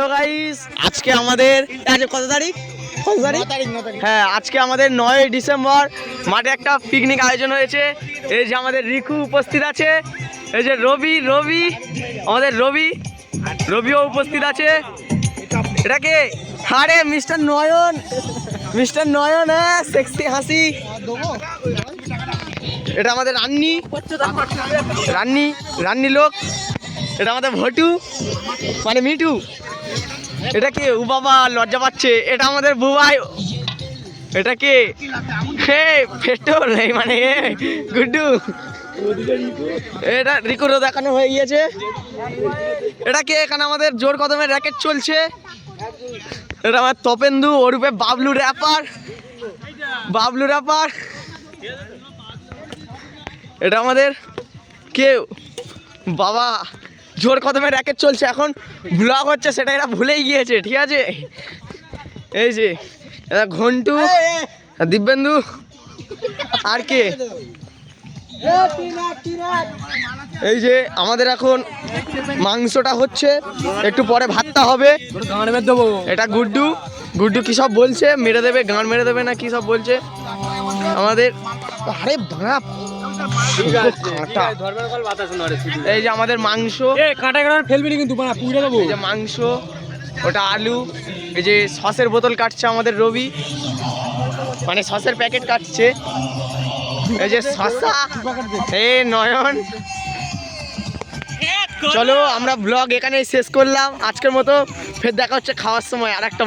তো গাইস আজকে আমাদের আজ কত তারিখ? কত তারিখ? হ্যাঁ আজকে আমাদের নয় ডিসেম্বর। মাঠে একটা পিকনিক আয়োজন হয়েছে। এই যে আমাদের রিকু উপস্থিত আছে। এই যে রবি রবি আমাদের রবি রবিও উপস্থিত আছে। এটা কে? আরে মিস্টার নয়ন। মিস্টার নয়ন হ্যাঁ সেক্সি হাসি। এটা আমাদের রান্নি। রান্নি রান্নি লোক। এটা আমাদের ভটু। মানে মিটু এটা কে ও বাবা লজ্জা পাচ্ছে? এটা আমাদের বুবাই। এটা কে? হে পেট্রোল এই মানে গুড্ডু। এটা রিকোরও দেখানো হয়ে গিয়েছে। এটা কে এখানে আমাদের জোর কদমের র্যাকেট চলছে? এটা আমার তপেন্দু ওরূপে বাবলু র্যাপার বাবলু র্যাপার এটা আমাদের কেউ? বাবা জোর কদমে র্যাকেট চলছে এখন ব্লগ হচ্ছে সেটা এরা ভুলেই গিয়েছে ঠিক আছে? এই যে এটা ঘন্টু দিব্যেন্দু আর কে? এই যে আমাদের এখন মাংসটা হচ্ছে একটু পরে ভাতটা হবে। এটা গুড্ডু। গুড্ডু কি সব বলছে? মেরে দেবে গান মেরে দেবে না কি সব বলছে? আমাদের আরে বাপ এই যে আমাদের মাংস। কাঁটা কাঁটা ফেলবি না কিন্তু পুড়ে দেবো এই যে মাংস ওটা আলু এই যে সসের বোতল কাটছে আমাদের রবি। মানে সসের প্যাকেট কাটছে। এই যে শসা এ নয়ন। চলো আমরা ব্লগ এখানেই শেষ করলাম। আজকের মতো ফের দেখা হচ্ছে খাওয়ার সময় আর একটা